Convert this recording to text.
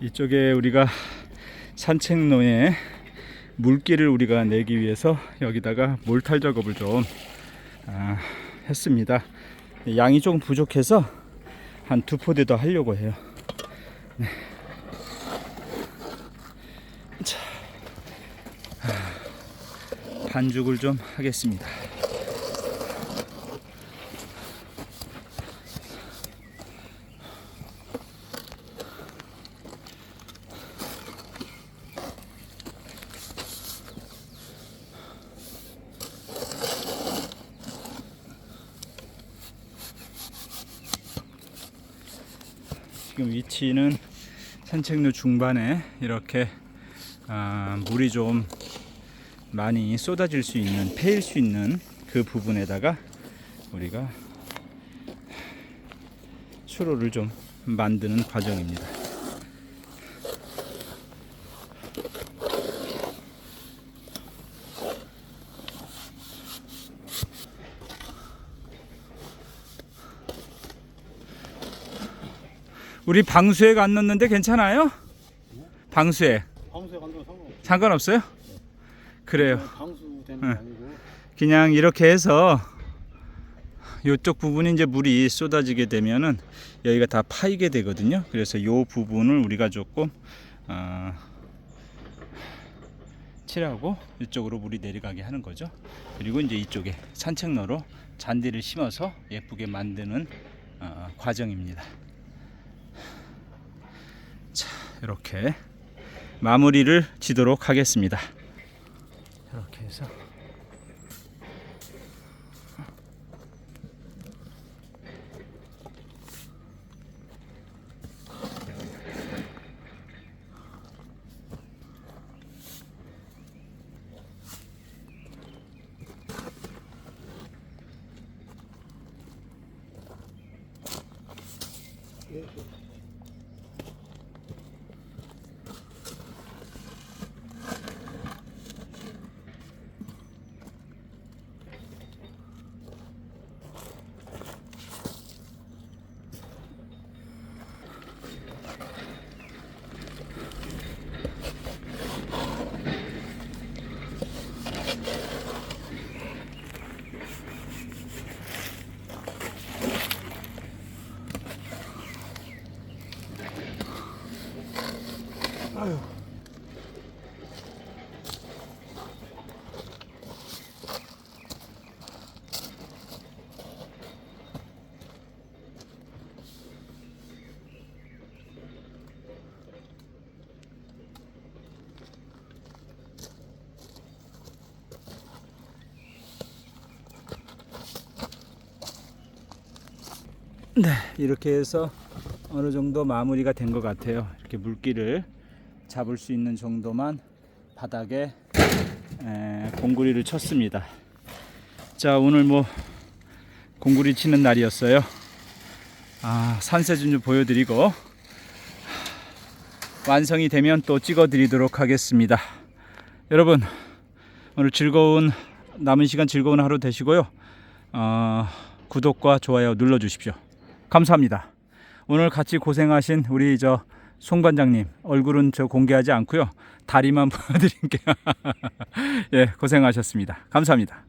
이쪽에 우리가 산책로에 물기를 우리가 내기 위해서 여기다가 몰탈 작업을 좀 아, 했습니다. 양이 조금 부족해서 한 두 포대 더 하려고 해요. 네. 자, 아, 반죽을 좀 하겠습니다. 지금 위치는 산책로 중반에 이렇게 아, 물이 좀 많이 쏟아질 수 있는 패일 수 있는 그 부분에다가 우리가 수로를 좀 만드는 과정입니다. 우리 방수액 안 넣는데 괜찮아요? 방수액 방수에 간다면 상관없어. 상관없어요? 그래요. 방수 되는 네. 게 아니고 그냥 이렇게 해서 이쪽 부분이 이제 물이 쏟아지게 되면은 여기가 다 파이게 되거든요. 그래서 이 부분을 우리가 조금 어, 칠하고 이쪽으로 물이 내려가게 하는 거죠. 그리고 이제 이쪽에 산책로로 잔디를 심어서 예쁘게 만드는 어, 과정입니다. 자, 이렇게 마무리를 지도록 하겠습니다. 이렇게 해서 네, 이렇게 해서 어느 정도 마무리가 된 것 같아요. 이렇게 물기를 잡을 수 있는 정도만 바닥에 에, 공구리를 쳤습니다. 자, 오늘 뭐 공구리 치는 날이었어요. 아, 산세 좀 보여드리고 완성이 되면 또 찍어드리도록 하겠습니다. 여러분, 오늘 즐거운 남은 시간 즐거운 하루 되시고요. 어, 구독과 좋아요 눌러주십시오. 감사합니다. 오늘 같이 고생하신 우리 저 송 반장님 얼굴은 저 공개하지 않고요. 다리만 보여드릴게요. 예, 고생하셨습니다. 감사합니다.